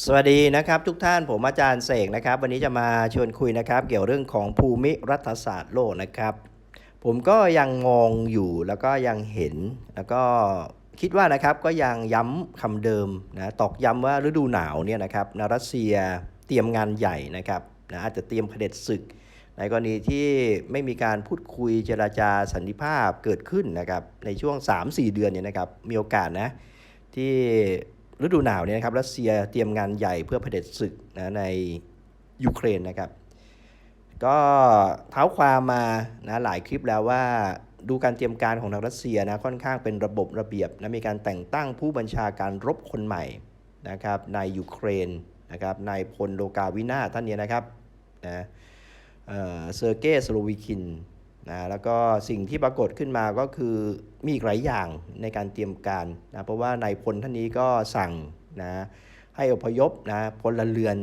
สวัสดีนะครับทุกท่านผมอาจารย์เสกนะครับ วันนี้จะมาชวนคุยนะครับ เกี่ยวเรื่องของภูมิรัฐศาสตร์โลกนะครับ ผมก็ยังมองอยู่แล้วก็ยังเห็น แล้วก็คิดว่านะครับก็ยังย้ำคำเดิมนะตอกย้ำว่าฤดูหนาวเนี่ยนะครับนะรัสเซียเตรียมงานใหญ่นะครับนะอาจจะเตรียมเผด็จศึก ในกรณีที่ไม่มีการพูดคุยเจราจาสันติภาพเกิดขึ้นนะครับในช่วง 3-4 เดือนเนี่ยนะครับมีโอกาสนะที่ ฤดูหนาวเนี่ยนะครับรัสเซียเตรียมงานใหญ่เพื่อเผด็จศึกนะในยูเครนนะครับ ก็เท้าความมานะหลายคลิปแล้วว่าดูการเตรียมการของทางรัสเซียนะค่อนข้างเป็นระบบระเบียบนะมีการแต่งตั้งผู้บัญชาการรบคนใหม่นะครับในยูเครนนะครับนายพลโลกาวินาท่านนี้นะครับนะเอ่อเซอร์เกย์สโลวิคิน นะแล้วก็สิ่งที่ปรากฏขึ้นมาก็คือมีอีกหลายอย่างในการเตรียมการนะเพราะว่านายพลท่านนี้ก็สั่งนะให้อพยพนะพลเรือน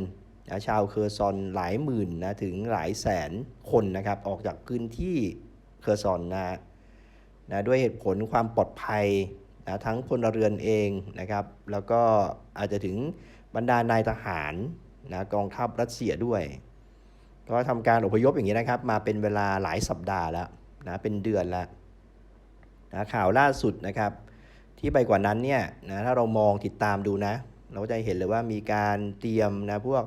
นะชาวเคอร์ซอนหลายหมื่นนะถึงหลายแสนคนนะครับออกจากพื้นที่เคอร์ซอนนะนะด้วยเหตุผลความปลอดภัยนะทั้งพลเรือนเองนะครับ แล้วก็อาจจะถึงบรรดานายทหารนะกองทัพรัสเซียด้วย ก็ทำการอพยพอย่างนี้นะครับ มาเป็นเวลาหลายสัปดาห์แล้วนะเป็นเดือนแล้วนะข่าวล่าสุดนะครับ ที่ไปกว่านั้นเนี่ยนะถ้าเรามองติดตามดูนะ เราก็จะเห็นเลยว่ามีการเตรียมนะพวก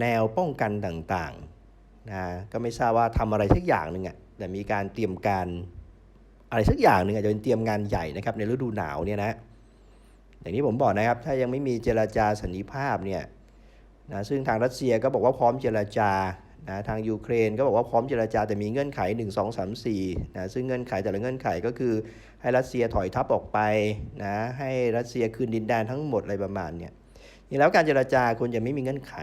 แนวป้องกันต่างๆนะก็ไม่ทราบว่าทำอะไรสักอย่างหนึ่งอะ่ะแต่มีการเตรียมการอะไรสักอย่างหนึ่งอาจจะเป็นเตรียมงานใหญ่นะครับในฤดูหนาวเนี่ยนะอย่างที่ผมบอกนะครับ ถ้ายังไม่มีเจรจาสันนิภาพเนี่ย นะซึ่งทางรัสเซียก็บอกว่าพร้อมเจรจานะทางยูเครนก็บอกว่าพร้อมเจรจาแต่มีเงื่อนไข 1 2 3 4นะซึ่งเงื่อนไขแต่ละเงื่อนไขก็คือให้รัสเซียถอยทัพออกไปนะให้รัสเซียคืนดินแดนทั้งหมดอะไรประมาณเนี่ยนี่แล้วการเจรจาควรจะไม่มีเงื่อนไข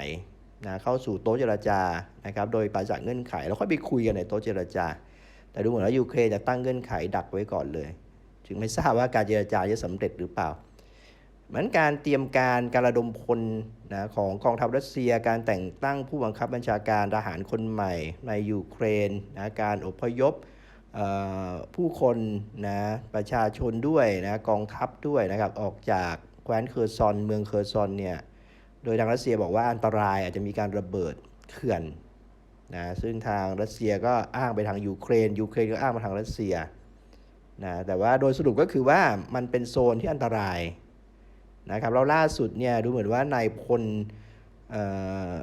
นะเข้าสู่โต๊ะเจรจานะครับโดยปราศจากเงื่อนไข แล้วค่อยไปคุยกันในโต๊ะเจรจา แต่ดูเหมือนว่ายูเครนจะตั้งเงื่อนไขดักไว้ก่อนเลย จึงไม่ทราบว่าการเจรจาจะสำเร็จหรือเปล่า เหมือนการเตรียมการการระดมพลนะของกองทัพรัสเซีย การแต่งตั้งผู้บังคับบัญชาการทหารคนใหม่ในยูเครนนะการอพยพผู้คนนะประชาชนด้วยนะกองทัพด้วยนะครับออกจากแคว้นเคอร์ซอนเมืองเคอร์ซอนเนี่ยโดยทางรัสเซียบอกว่าอันตรายอาจจะมีการระเบิดเขื่อนนะซึ่งทางรัสเซียก็อ้างไปทางยูเครนยูเครนก็อ้างมาทางรัสเซียนะแต่ว่าโดยสรุปก็คือว่ามันเป็นโซนที่อันตราย นะครับแล้วล่าสุดเนี่ยดูเหมือนว่านายพล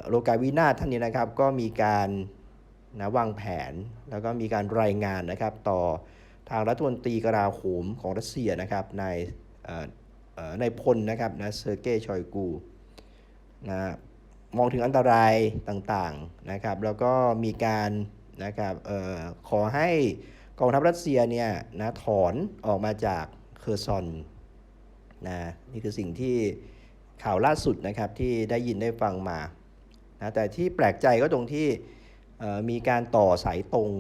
โลกาวินาท่านนี้นะครับก็มีการนะวางแผน แล้วก็มีการรายงานนะครับต่อทางรัฐมนตรีกลาโหมของรัสเซียนะครับนายนายพลนะครับนะเซอร์เกย์ชอยกูนะมองถึงอันตรายต่างๆนะครับแล้วก็มีการนะครับเอ่อขอให้กองทัพรัสเซียเนี่ยนะถอนออกมาจากเคอร์ซอน นะนี่คือสิ่งที่ข่าวล่าสุดนะครับที่ได้ยินได้ฟังมานะแต่ที่แปลกใจก็ตรงที่มีการต่อสายตรง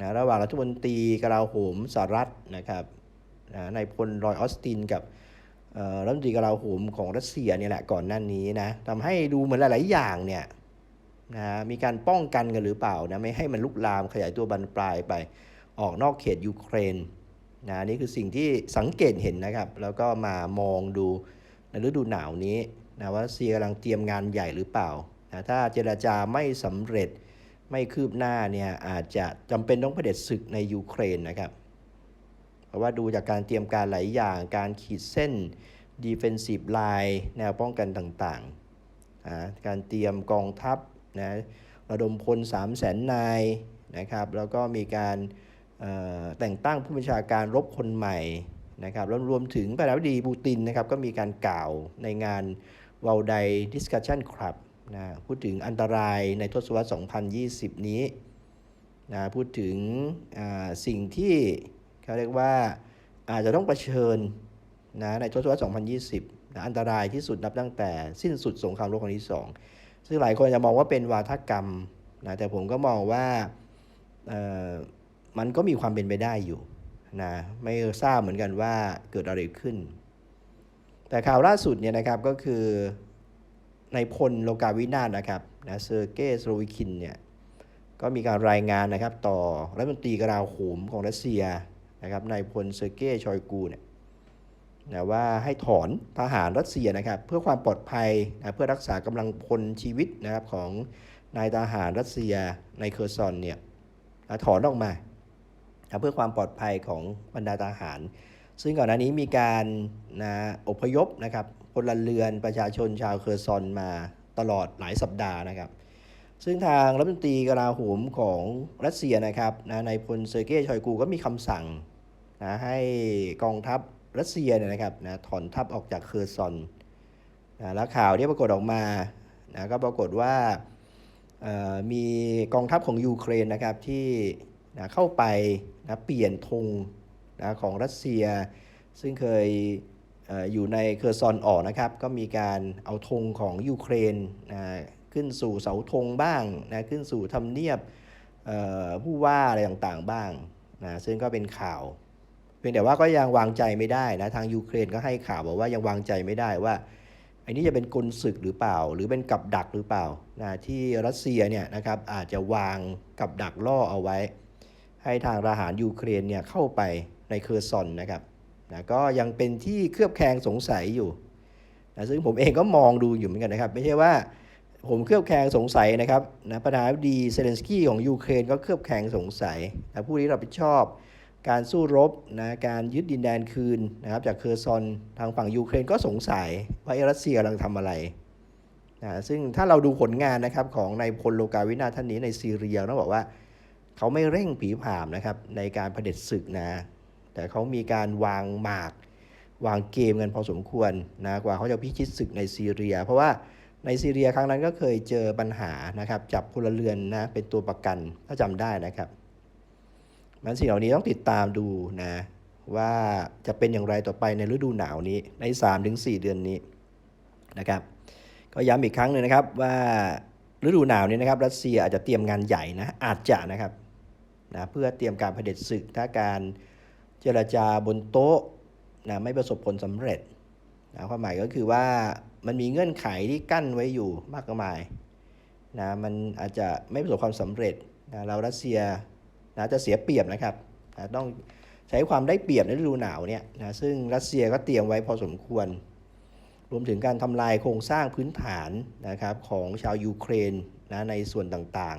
นะระหว่างรัฐมนตรีกลาโหมสหรัฐนะครับนะนพลรอยออสตินกับรัฐมนตรีกลาโหมของรัสเซียเนี่ยแหละก่อนหน้านี้นะทำให้ดูเหมือนหลาย ๆ อย่างเนี่ยนะมีการป้องกันกันหรือเปล่านะไม่ให้มันลุกลามขยายตัวบานปลายไปออกนอกเขตยูเครน นะนี่คือสิ่งที่สังเกตเห็นนะครับ แล้วก็มามองดูในฤดูหนาวนี้นะว่าเซียกำลังเตรียมงานใหญ่หรือเปล่านะถ้าเจรจาไม่สำเร็จไม่คืบหน้าเนี่ยอาจจะจำเป็นต้องเผด็จศึกในยูเครนนะครับ เพราะว่าดูจากการเตรียมการหลายอย่างการขีดเส้น defensive line แนวป้องกันต่างๆอ่าการเตรียมกองทัพนะระดมพล3 0 0แสนนายนะครับ แล้วก็มีการ แต่งตั้งผู้บัญชาการรบคนใหม่นะครับแล้วรวมถึงประธานาธิบดีปูตินนะครับก็มีการกล่าวในงาน w o r l d d a y Discussion Club นะพูดถึงอันตรายในทศวรรษ 2020 นี้นะพูดถึงสิ่งที่เขาเรียกว่าอาจจะต้องเผชิญนะในทศวรรษ 2020นะอันตรายที่สุดนับตั้งแต่สิ้นสุดสงครามโลกครั้งที่ 2 ซึ่งหลายคนจะมองว่าเป็นวาทกรรมนะแต่ผมก็มองว่า มันก็มีความเป็นไปได้อยู่นะไม่ทราบเหมือนกันว่าเกิดอะไรขึ้น แต่ข่าวล่าสุดเนี่ยนะครับก็คือในพลโลกาวินาศนะครับนะเซอร์เกย์สโลวิคินเนี่ยก็มีการรายงานนะครับต่อรัฐมนตรีกลาโหมของรัสเซียนะครับนายพลเซอร์เกย์ชอยกูเนี่ยนะว่าให้ถอนทหารรัสเซียนะครับเพื่อความปลอดภัยนะเพื่อรักษากำลังพลชีวิตนะครับของนายทหารรัสเซียในเคอร์ซอนเนี่ยนะถอนออกมา นะเพื่อความปลอดภัยของบรรดาทหาร ซึ่งก่อนหน้านี้มีการนะอพยพนะครับพลเรือนประชาชนชาวเคอร์ซอนมาตลอดหลายสัปดาห์นะครับ ซึ่งทางรัฐมนตรีกลาโหมของรัสเซียนะครับนะในพลเซอร์เกย์ชอยกูก็มีคำสั่งนะให้กองทัพรัสเซียเนี่ยนะครับนะถอนทัพออกจากเคอร์ซอนนะแล้วข่าวที่ปรากฏออกมานะก็ปรากฏว่ามีกองทัพของยูเครนนะครับที่ นะเข้าไปนะเปลี่ยนธงนะของรัสเซีย ซึ่งเคยอยู่ในเคอร์ซอนออกนะครับ ก็มีการเอาธงของยูเครนนะขึ้นสู่เสาธงบ้างนะขึ้นสู่ทำเนียบผู้ว่าอะไรต่างๆบ้างนะซึ่งก็เป็นข่าวเพียงแต่ว่าก็ยังวางใจไม่ได้นะทางยูเครนก็ให้ข่าวบอกว่ายังวางใจไม่ได้ว่าอ้นี่จะเป็นกลศึกหรือเปล่า หรือเป็นกับดักหรือเปล่านะที่รัสเซียเนี่ยนะครับอาจจะวางกับดักล่อเอาไว้ ให้ทางทหารยูเครนเนี่ยเข้าไปในเคอร์ซอนนะครับนะก็ยังเป็นที่เคลือบแคลงสงสัยอยู่นะซึ่งผมเองก็มองดูอยู่เหมือนกันนะครับ ไม่ใช่ว่าผมเคลือบแคลงสงสัยนะครับนะประธานาธิบดีเซเลนสกี้ของยูเครนก็เคลือบแคลงสงสัยนะผู้ที่รับผิดชอบ การสู้รบนะการยึดดินแดนคืนนะครับจากเคอร์ซอนทางฝั่งยูเครนก็สงสัยว่าเอรัสเซียกำลังทำอะไรนะซึ่งถ้าเราดูผลงานนะครับของนายพลโลกาวินาท่านนี้ในซีเรียต้องบอกว่า เขาไม่เร่งผีผามนะครับในการเผด็จศึกนะ แต่เขามีการวางหมาก วางเกมกันพอสมควรนะกว่าเขาจะพิชิตศึกในซีเรีย เพราะว่าในซีเรียครั้งนั้นก็เคยเจอปัญหานะครับจับพลเรือนนะเป็นตัวประกันถ้าจำได้นะครับมันสิ่งเหล่านี้ต้องติดตามดูนะว่าจะเป็นอย่างไรต่อไปในฤดูหนาวนี้ใน 3-4 เดือนนี้นะครับ ก็ย้ำอีกครั้งหนึ่งนะครับว่า ฤดูหนาวนี้นะครับรัสเซียอาจจะเตรียมงานใหญ่นะอาจจะนะครับนะเพื่อเตรียมการเผด็จศึกถ้าการเจรจาบนโต๊ะนะไม่ประสบผลสำเร็จนะความหมายก็คือว่ามันมีเงื่อนไขที่กั้นไว้อยู่มากมายนะมันอาจจะไม่ประสบความสำเร็จนะเรารัสเซียนะจะเสียเปรียบนะครับนะต้องใช้ความได้เปรียบในฤดูหนาวเนี่ยนะซึ่งรัสเซียก็เตรียมไว้พอสมควร รวมถึงการทำลายโครงสร้างพื้นฐานนะครับของชาวยูเครนนะในส่วนต่าง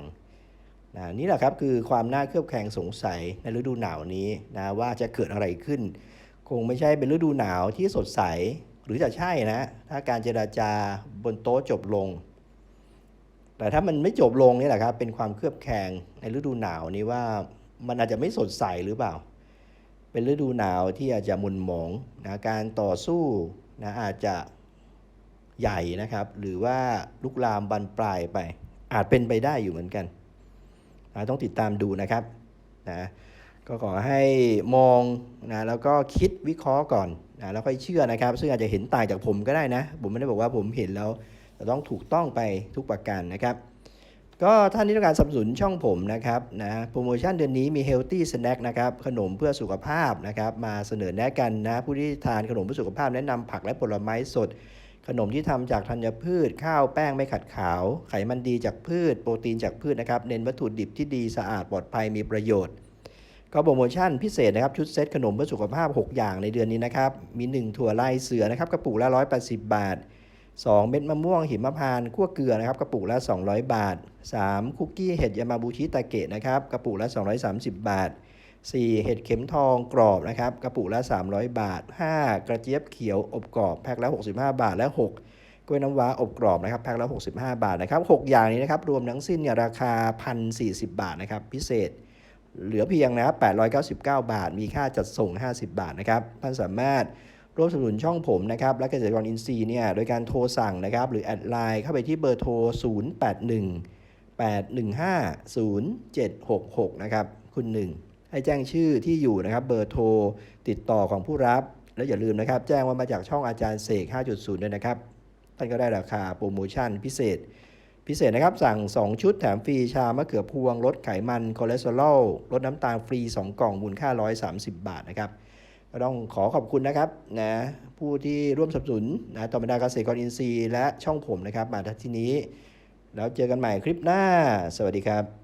ๆนะนี่แหละครับคือความน่าเคลือบแคลงสงสัยในฤดูหนาวนี้นะว่าจะเกิดอะไรขึ้น คงไม่ใช่เป็นฤดูหนาวที่สดใสหรือจะใช่นะ ถ้าการเจราจาบนโต๊ะจบลง แต่ถ้ามันไม่จบลงนี่แหละครับเป็นความเคลือบแคลงในฤดูหนาวนี้ว่ามันอาจจะไม่สดใสหรือเปล่า เป็นฤดูหนาวที่อาจจะมุนหมองนะการต่อสู้นะอาจจะ ใหญ่นะครับ หรือว่าลุกลามบานปลายไป อาจเป็นไปได้อยู่เหมือนกันนะต้องติดตามดูนะครับนะก็ขอให้มองนะแล้วก็คิดวิเคราะห์ก่อนนะแล้วค่อยเชื่อนะครับ ซึ่งอาจจะเห็นต่างจากผมก็ได้นะ ผมไม่ได้บอกว่าผมเห็นแล้วจะต้องถูกต้องไปทุกประการนะครับก็ท่านที่ต้องการสนับสนุนช่องผมนะครับนะโปรโมชั่นเดือนนี้มี Healthy Snack นะครับขนมเพื่อสุขภาพนะครับมาเสนอแนะกันนะผู้ที่ทานขนมเพื่อสุขภาพแนะนำผักและผลไม้สด ขนมที่ทำจากธัญพืช ข้าวแป้งไม่ขัดขาว ไขมันดีจากพืช โปรตีนจากพืชนะครับ เน้นวัตถุดิบที่ดีสะอาดปลอดภัยมีประโยชน์ก็โปรโมชั่นพิเศษนะครับ ชุดเซตขนมเพื่อสุขภาพ 6 อย่างในเดือนนี้นะครับ มี 1 ถั่วลายเสือนะครับกระปุกละ 180 บาท 2 เม็ดมะม่วงหิมพานต์คั่วเกลือนะครับกระปุกละ 200 บาท 3 คุกกี้เห็ดยามาบูชิตาเกะนะครับกระปุกละ 230 บาท 4 เห็ดเข็มทองกรอบนะครับกระปุกละ 300 บาท 5 กระเจี๊ยบเขียวอบกรอบแพ็คละ 65 บาท และ 6กล้วยน้ำว้าอบกรอบนะครับแพ็คละ 65 บาทนะครับ6อย่างนี้นะครับรวมทั้งสิ้นเนี่ยราคา 1,040 บาทนะครับพิเศษ เหลือเพียงนะครับ899 บาท มีค่าจัดส่ง 50 บาทนะครับท่านสามารถร่วมสนับสนุนช่องผมนะครับและเกษตรกรอินทรีย์เนี่ยโดยการโทรสั่งนะครับหรือแอดไลน์เข้าไปที่เบอร์โทร 081 815 0766 นะครับคุณหนึ่ง ให้แจ้งชื่อที่อยู่นะครับเบอร์โทร ติดต่อของผู้รับ แล้วอย่าลืมนะครับ แจ้งว่ามาจากช่องอาจารย์เสก 5.0 ด้วยนะครับ ท่านก็ได้ราคาโปรโมชั่นพิเศษ พิเศษนะครับ สั่ง 2 ชุดแถมฟรีชามะเขือพวงลดไขมันคอเลสเตอรอลลดน้ำตาลฟรี 2 กล่องมูลค่า 130 บาทนะครับก็ต้องขอขอบคุณนะครับนะผู้ที่ร่วมสนับสนุนนะต่อบรรดาเกษตรกรอินทรีย์และช่องผมนะครับ มาที่นี้ แล้วเจอกันใหม่คลิปหน้า สวัสดีครับ